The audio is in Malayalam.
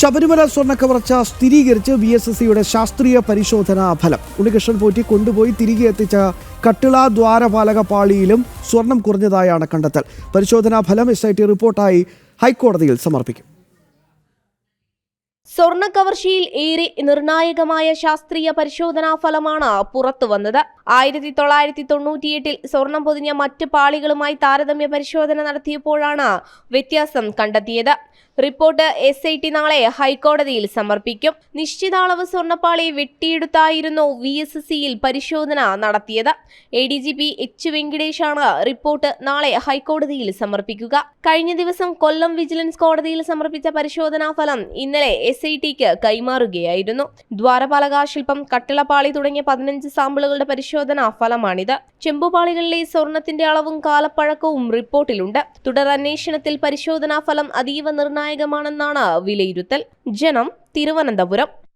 ശബരിമല സ്വർണ കവർച്ച സ്ഥിരീകരിച്ച് ബി എസ് എസ് സിയുടെ ശാസ്ത്രീയ പരിശോധനാ ഫലം. ഉണ്ണികൃഷ്ണൻ പോറ്റി കൊണ്ടുപോയി തിരികെ എത്തിച്ച കട്ടിള ദ്വാരപാലക പാളിയിലും സ്വർണം കുറഞ്ഞതായാണ് കണ്ടെത്തൽ. പരിശോധനാ ഫലം എസ് ഐ ടി റിപ്പോർട്ടായി ഹൈക്കോടതിയിൽ സമർപ്പിക്കും. സ്വർണ ഏറെ നിർണായകമായ ശാസ്ത്രീയ പരിശോധനാ ഫലമാണ് പുറത്തുവന്നത് ആയിരത്തി തൊള്ളായിരത്തി തൊണ്ണൂറ്റിയെട്ടിൽ സ്വർണം പൊതിഞ്ഞ മറ്റ് പാളികളുമായി താരതമ്യ പരിശോധന നടത്തിയപ്പോഴാണ് വ്യത്യാസം കണ്ടെത്തിയത്. റിപ്പോർട്ട് എസ് ഐ ടി നാളെ ഹൈക്കോടതിയിൽ സമർപ്പിക്കും. നിശ്ചിത അളവ് സ്വർണപ്പാളി വെട്ടിയെടുത്തായിരുന്നു വി എസ് സിയിൽ പരിശോധന നടത്തിയത്. A D G P H വെങ്കിടേഷാണ് റിപ്പോർട്ട് നാളെ ഹൈക്കോടതിയിൽ സമർപ്പിക്കുക. കഴിഞ്ഞ ദിവസം കൊല്ലം വിജിലൻസ് കോടതിയിൽ സമർപ്പിച്ച പരിശോധനാ ഫലം ഇന്നലെ എസ് ഐ ടിക്ക് കൈമാറുകയായിരുന്നു. ദ്വാരപാലക ശില്പം കട്ടിളപ്പാളി തുടങ്ങിയ പതിനഞ്ച് സാമ്പിളുകളുടെ പരിശോധനാ ഫലമാണിത്. ചെമ്പുപാളികളിലെ സ്വർണത്തിന്റെ അളവും കാലപ്പഴക്കവും റിപ്പോർട്ടിലുണ്ട്. തുടർ അന്വേഷണത്തിൽ പരിശോധനാ ഫലം അതീവ നിർണായകമാണെന്നാണ് വിലയിരുത്തൽ. ജനം തിരുവനന്തപുരം.